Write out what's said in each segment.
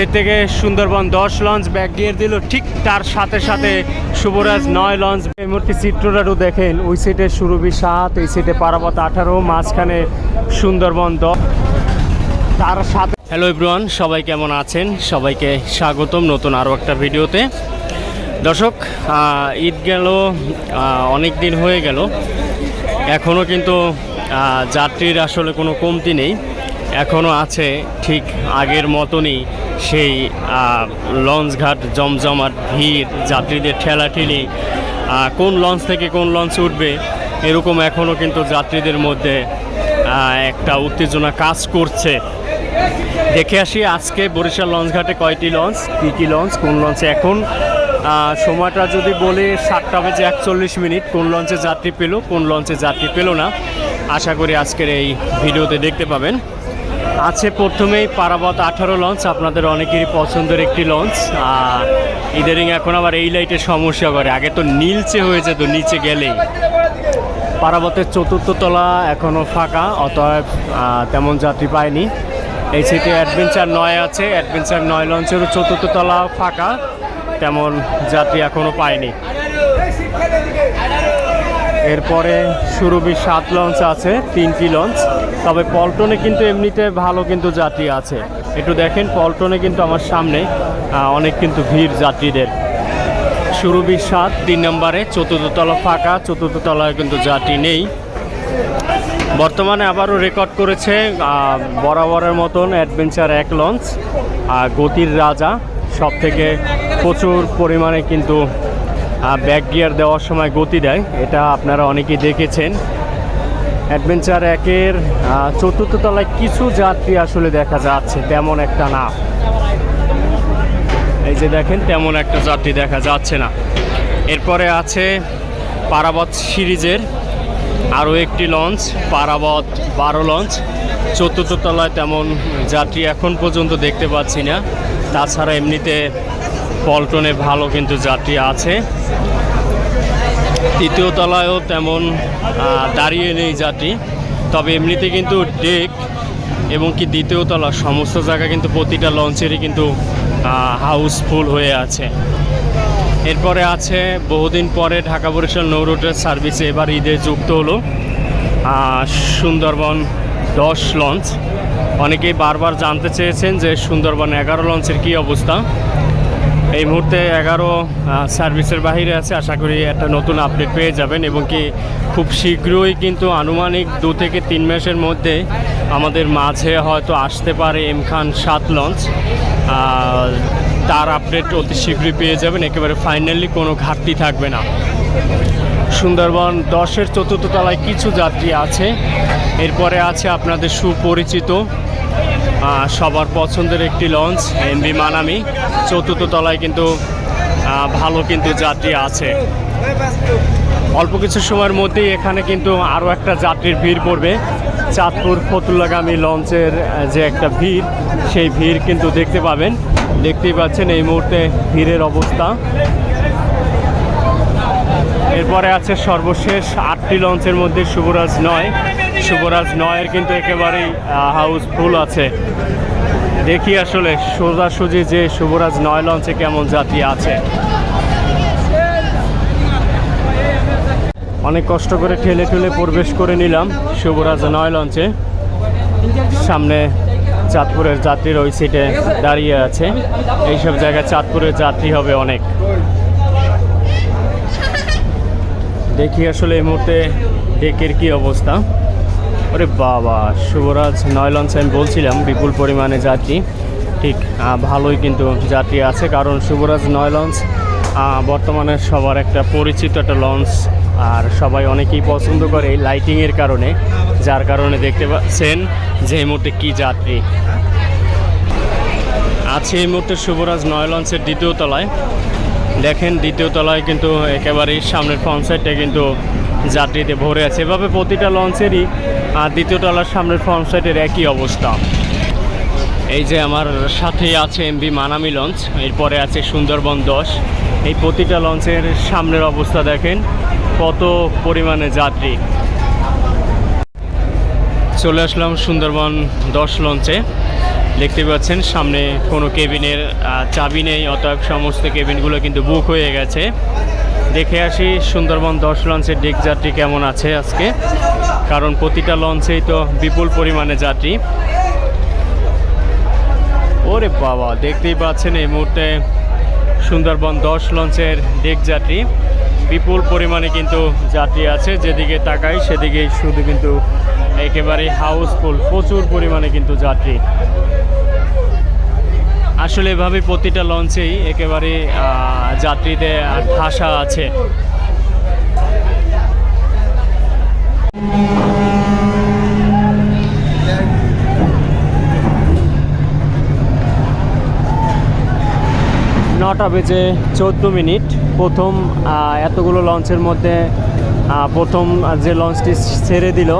Side থেকে সুন্দরবন দশ launch back গিয়ে দিল। ঠিক তার সাথে সাথে শুভরাজ নয় লঞ্চ এই মুহূর্তে চিত্রটারও দেখেন, ওই সাইডে সুরভি সাত, এই সাইডে পারাবত আঠারো, মাঝখানে সুন্দরবন দশ। তার সাথে হ্যালো এভরিওয়ান সবাই কেমন আছেন? সবাইকে স্বাগতম নতুন আরও একটা ভিডিওতে। দর্শক ঈদ গেল অনেক দিন হয়ে গেল। এখনও কিন্তু যাত্রীর আসলে কোনো কমতি নেই। এখনও আছে, ঠিক আগের মতনই সেই লঞ্চঘাট, জমজমাট, ভিড়, যাত্রীদের ঠেলাঠেলি কোন লঞ্চ থেকে কোন লঞ্চ উঠবে, এরকম এখনও কিন্তু যাত্রীদের মধ্যে একটা উত্তেজনা কাজ করছে। দেখে আসি আজকে বরিশাল লঞ্চঘাটে কয়টি লঞ্চ, কী কী লঞ্চ, কোন লঞ্চে এখন সময়টা যদি বলি সাতটা বেজে একচল্লিশ মিনিট, কোন লঞ্চে যাত্রী পেল, কোন লঞ্চে যাত্রী পেল না, আশা করি আজকের এই ভিডিওতে দেখতে পাবেন। আছে প্রথমেই পারাবত আঠারো লঞ্চ আপনাদের অনেকেরই পছন্দের একটি লঞ্চ। আহ, ইদারিং এখন আবার এই লাইটের সমস্যা করে। আগে তো নীলচে হয়ে যেত নিচে গেলেই। পারাবতের চতুর্থ তলা এখনও ফাঁকা অতএব তেমন যাত্রী পায়নি। এই সিটে অ্যাডভেঞ্চার নয় আছে। অ্যাডভেঞ্চার নয় লঞ্চেরও চতুর্থ তলা ফাঁকা তেমন যাত্রী এখনও পায়নি। এরপরে সুরভি সাত লঞ্চ আছে, তিনটি লঞ্চ তবে পল্টনে কিন্তু এমনিতে ভালো কিন্তু যাত্রী আছে। একটু দেখেন, পল্টনে কিন্তু আমার সামনে অনেক কিন্তু ভিড় যাত্রীদের। সুরভি সাত, তিন নম্বরে, চতুর্থ তলা ফাঁকা, চতুর্থ তলায় কিন্তু যাত্রী নেই। বর্তমানে আবারও রেকর্ড করেছে বরাবরের মতন অ্যাডভেঞ্চার এক লঞ্চ গতির রাজা সব থেকে প্রচুর পরিমাণে কিন্তু ব্যাক গিয়ার দেওয়ার সময় গতি দেয়। এটা আপনারা অনেকেই দেখেছেন। অ্যাডভেঞ্চার একের চতুর্থ তলায় কিছু যাত্রী আসলে দেখা যাচ্ছে, তেমন একটা না। এই যে দেখেন, তেমন একটা যাত্রী দেখা যাচ্ছে না। এরপরে আছে পারাবত সিরিজের আরও একটি লঞ্চ পারাবত বারো লঞ্চ চতুর্থ তলায় তেমন যাত্রী এখন পর্যন্ত দেখতে পাচ্ছি না। তাছাড়া এমনিতে পল্টনে ভালো কিন্তু যাত্রী আছে। তৃতীয় তলায়ও তেমন দাঁড়িয়ে নেই যাত্রী। তবে এমনিতে কিন্তু ডেক এবং কি দ্বিতীয় তলা সমস্ত জায়গা কিন্তু প্রতিটা লঞ্চেরই কিন্তু হাউসফুল হয়ে আছে। এরপরে আছে বহুদিন পরে ঢাকা বরিশাল নৌ রুটের সার্ভিসে এবার ঈদে যুক্ত হলো সুন্দরবন দশ লঞ্চ অনেকেই বারবার জানতে চেয়েছেন যে সুন্দরবন এগারো লঞ্চের কী অবস্থা। এই মুহূর্তে এগারো সার্ভিসের বাহিরে আছে। আশা করি একটা নতুন আপডেট পেয়ে যাবেন এবং কি খুব শীঘ্রই কিন্তু আনুমানিক দু থেকে তিন মাসের মধ্যে আমাদের মাঝে হয়তো আসতে পারে এম খান সাত লঞ্চ তার আপডেট অতি শীঘ্রই পেয়ে যাবেন। একেবারে ফাইনালি কোনো ঘাটতি থাকবে না। সুন্দরবন দশের চতুর্থ তলায় কিছু যাত্রী আছে। এরপরে আছে আপনাদের সুপরিচিত সবার পছন্দের একটি লঞ্চ এমবি মানামি। চতুর্থ তলায় কিন্তু ভালো কিন্তু যাত্রী আছে। অল্প কিছু সময়ের মধ্যেই এখানে কিন্তু আরও একটা যাত্রীর ভিড় পড়বে। চাঁদপুর ফতুল্লাগামী লঞ্চের যে একটা ভিড়, সেই ভিড় কিন্তু দেখতে পাবেন। দেখতেই পাচ্ছেন এই মুহূর্তে ভিড়ের অবস্থা। এরপরে আছে সর্বশেষ আটটি লঞ্চের মধ্যে শুভরাজ নয়। শুভরাজ নয়ের কিন্তু একেবারেই হাউস ফুল আছে। দেখি আসলে সোজাসুজি যে শুভরাজ নয় লঞ্চে কেমন যাত্রী আছে। অনেক কষ্ট করে ঠেলে ঠেলে প্রবেশ করে নিলাম শুভরাজ নয় লঞ্চে। সামনে চাঁদপুরের যাত্রীর ওই সিটে দাঁড়িয়ে আছে। এইসব জায়গায় চাঁদপুরের যাত্রী হবে অনেক। দেখি আসলে এই মুহূর্তে ডেকের কি অবস্থা। ওরে বাবা, শুভরাজ নয় লঞ্চ আমি বলছিলাম, বিপুল পরিমাণে যাত্রী। ঠিক ভালোই কিন্তু যাত্রী আছে, কারণ শুভরাজ নয় লঞ্চ বর্তমানে সবার একটা পরিচিত একটা লঞ্চ, আর সবাই অনেকেই পছন্দ করে লাইটিংয়ের কারণে, যার কারণে দেখতে পাচ্ছেন যে এই মুহূর্তে কী যাত্রী। আছে এই মুহূর্তে শুভরাজ নয় লঞ্চের দ্বিতীয় তলায়। দেখেন দ্বিতীয় তলায় কিন্তু একেবারেই সামনের ফ্রন্ট সাইডটা কিন্তু যাত্রীতে ভরে আছে। এভাবে প্রতিটা লঞ্চেরই দ্বিতীয় তলার সামনের ফ্রন্ট সাইডের একই অবস্থা। এই যে আমার সাথেই আছে এমবি মানামি লঞ্চ, এরপরে আছে সুন্দরবন দশ। এই প্রতিটা লঞ্চের সামনের অবস্থা দেখেন, কত পরিমাণে যাত্রী। চলে আসলাম সুন্দরবন দশ লঞ্চে। দেখতে পাচ্ছেন, সামনে কোনো কেবিনের চাবি নেই, অতএব সমস্ত কেবিনগুলো কিন্তু বুক হয়ে গেছে। দেখে আসি, সুন্দরবন দশ লঞ্চের ডেক যাত্রী কেমন আছে আজকে? কারণ প্রতিটা লঞ্চেই তো বিপুল পরিমাণে যাত্রী। ওরে বাবা, দেখতেই পাচ্ছেন এই মুহূর্তে সুন্দরবন দশ লঞ্চের ডেক যাত্রী। বিপুল পরিমাণে কিন্তু যাত্রী আছে, যেদিকে তাকাই সেদিকে শুধু কিন্তু একেবারে হাউসফুল, প্রচুর পরিমাণে কিন্তু যাত্রী। আসলে এভাবে প্রতিটা লঞ্চেই একেবারে যাত্রীদের ভাষা আছে। নটা বেজে চোদ্দ মিনিট। প্রথম এতগুলো লঞ্চের মধ্যে প্রথম যে লঞ্চটি ছেড়ে দিল,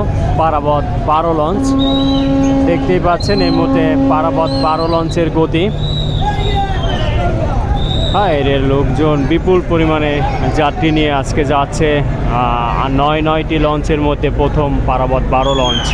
পারাবত বারো লঞ্চ। দেখতেই পাচ্ছেন এই মুহূর্তে পারাবত বারো লঞ্চের গতি। হ্যাঁ এর লোকজন, বিপুল পরিমাণে যাত্রী নিয়ে আজকে যাচ্ছে নয় নয়টি লঞ্চের মধ্যে প্রথম পারাবত বারো লঞ্চ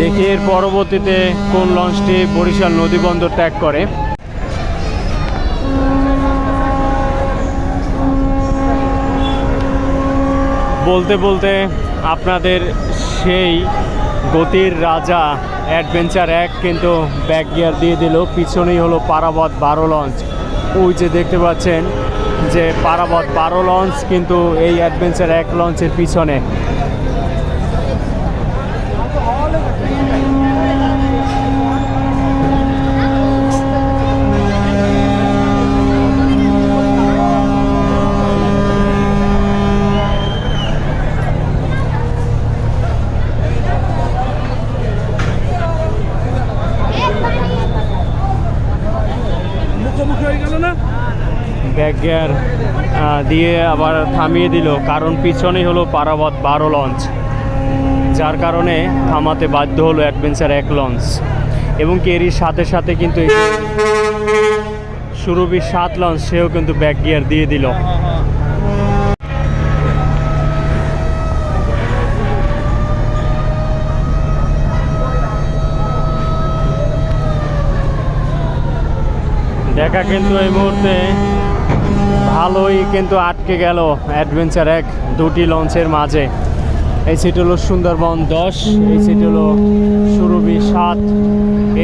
দেখি এর পরবর্তীতে কোন লঞ্চটি বরিশাল নদীবন্দর ত্যাগ করে? বলতে বলতে আপনাদের সেই গতির রাজা অ্যাডভেঞ্চার এক কিন্তু ব্যাক গিয়ার দিয়ে দিল। পিছনেই হলো পারাবত বারো লঞ্চ। ওই যে দেখতে পাচ্ছেন যে পারাবত বারো লঞ্চ কিন্তু এই অ্যাডভেঞ্চার এক লঞ্চের পিছনে। দিয়ে আবার থামিয়ে দিল, কারণ পিছনেই হলো পারাবত বারো লঞ্চ যার কারণে থামাতে বাধ্য হলো অ্যাডভেঞ্চার এক লঞ্চ এবং কি এরই সাথে সাথে কিন্তু সুরভি সাত লঞ্চ সেও কিন্তু ব্যাক গিয়ার দিয়ে দিল। দেখা কিন্তু এই মুহূর্তে ভালোই কিন্তু আটকে গেল অ্যাডভেঞ্চার এক দুটি লঞ্চের মাঝে। এই সিট হলো সুন্দরবন দশ, এই সিট হলো সুরভি সাত।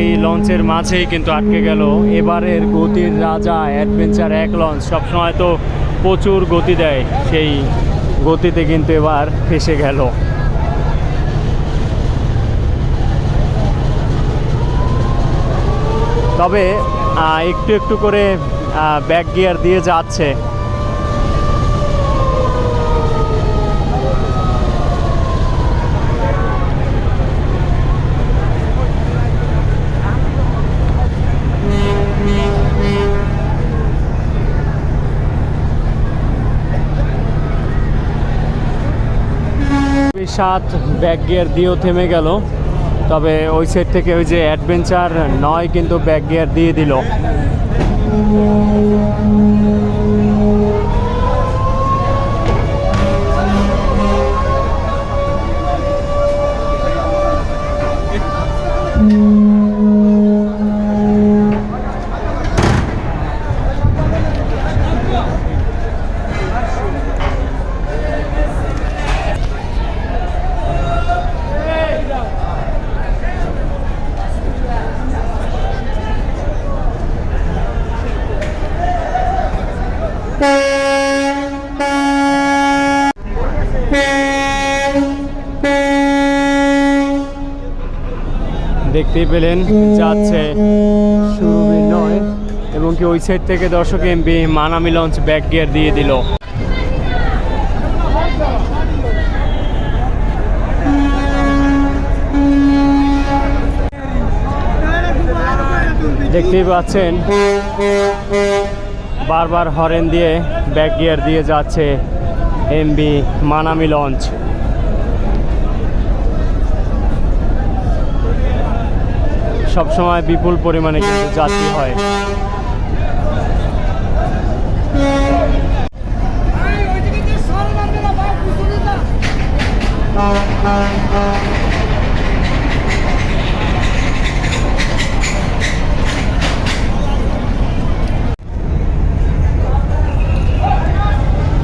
এই লঞ্চের মাঝেই কিন্তু আটকে গেল। এবারের গতির রাজা অ্যাডভেঞ্চার এক লঞ্চ। সবসময় তো প্রচুর গতি দেয়। সেই গতিতে কিন্তু এবার ফেসে গেল। তবে একটু একটু করে ব্যাক গিয়ার দিয়ে যাচ্ছে। সাত ব্যাক গিয়ার দিয়েও থেমে গেল। তবে ওই সাইড থেকে ওই যে অ্যাডভেঞ্চার নয় কিন্তু ব্যাক গিয়ার দিয়ে দিল। Thank you. দেখতেই পেলেন, যাচ্ছে নয়, এবং কি ওই সাইড থেকে দর্শক MB Manami launch back gear দিয়ে দিল। দেখতেই পাচ্ছেন, বারবার হরেন দিয়ে ব্যাক গিয়ার দিয়ে যাচ্ছে এমবি মানামি লঞ্চ সবসময় বিপুল পরিমাণে কিন্তু যাত্রী হয়।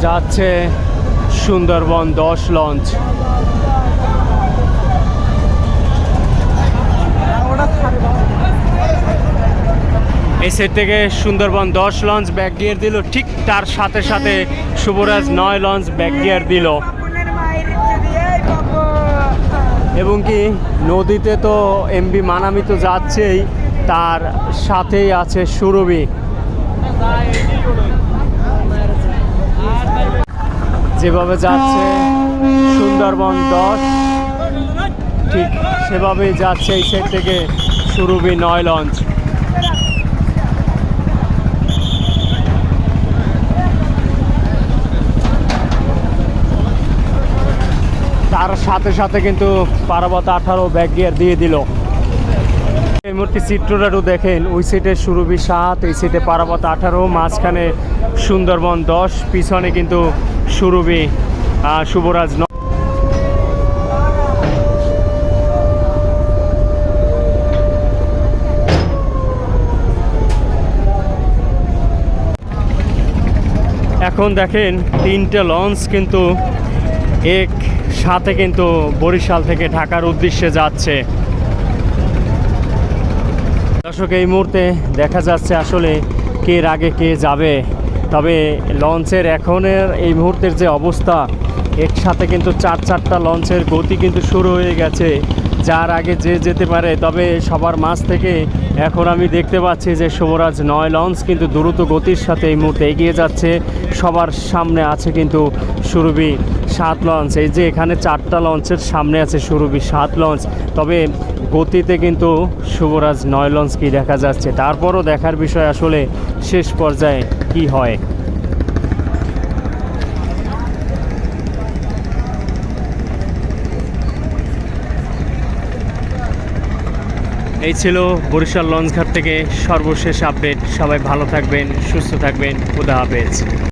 যাচ্ছে সুন্দরবন দশ লঞ্চ। এই থেকে সুন্দরবন দশ লঞ্চ ব্যাক গিয়ার দিল। ঠিক তার সাথে সাথে শুভরাজ নয় লঞ্চ ব্যাক গিয়ার দিল। এবং কি নদীতে তো এমবি মানামি তো যাচ্ছেই, তার সাথেই আছে সুরভি। যেভাবে যাচ্ছে সুন্দরবন দশ, ঠিক সেভাবেই যাচ্ছে এই সেট থেকে সুরভি নয় লঞ্চ তার সাথে সাথে কিন্তু পারাবত আঠারো ব্যাক গিয়ার দিয়ে দিল। এই মুহূর্তে চিত্রটাও দেখেন, ওই সিটে সুরভি সাত, এই সিটে পারাবত আঠারো, মাঝখানে সুন্দরবন দশ, পিছনে কিন্তু সুরভি শুভরাজ ন এখন দেখেন তিনটে লঞ্চ কিন্তু এক সাথে কিন্তু বরিশাল থেকে ঢাকার উদ্দেশ্যে যাচ্ছে। দর্শক, এই মুহূর্তে দেখা যাচ্ছে আসলে কে আগে কে যাবে। তবে লঞ্চের এখনের এই মুহূর্তের যে অবস্থা একসাথে কিন্তু চার চারটা লঞ্চের গতি কিন্তু শুরু হয়ে গেছে। যার আগে যে যেতে পারে, তবে সবার মাঝ থেকে এখন আমি দেখতে পাচ্ছি যে শুভরাজ নয় লঞ্চ, কিন্তু দ্রুত গতির সাথে এই মুহূর্তে এগিয়ে যাচ্ছে। সবার সামনে আছে কিন্তু সুরভি সাত লঞ্চ। এই যে এখানে চারটা লঞ্চের সামনে আছে সুরভি সাত লঞ্চ, তবে গতিতে কিন্তু শুভরাজ নয় লঞ্চ কি দেখা যাচ্ছে? তারপরও দেখার বিষয় আসলে শেষ পর্যায়ে কি হয়? এই ছিল বরিশাল লঞ্চঘাট থেকে সর্বশেষ আপডেট। সবাই ভালো থাকবেন সুস্থ থাকবেন। খুদা হাফেজ।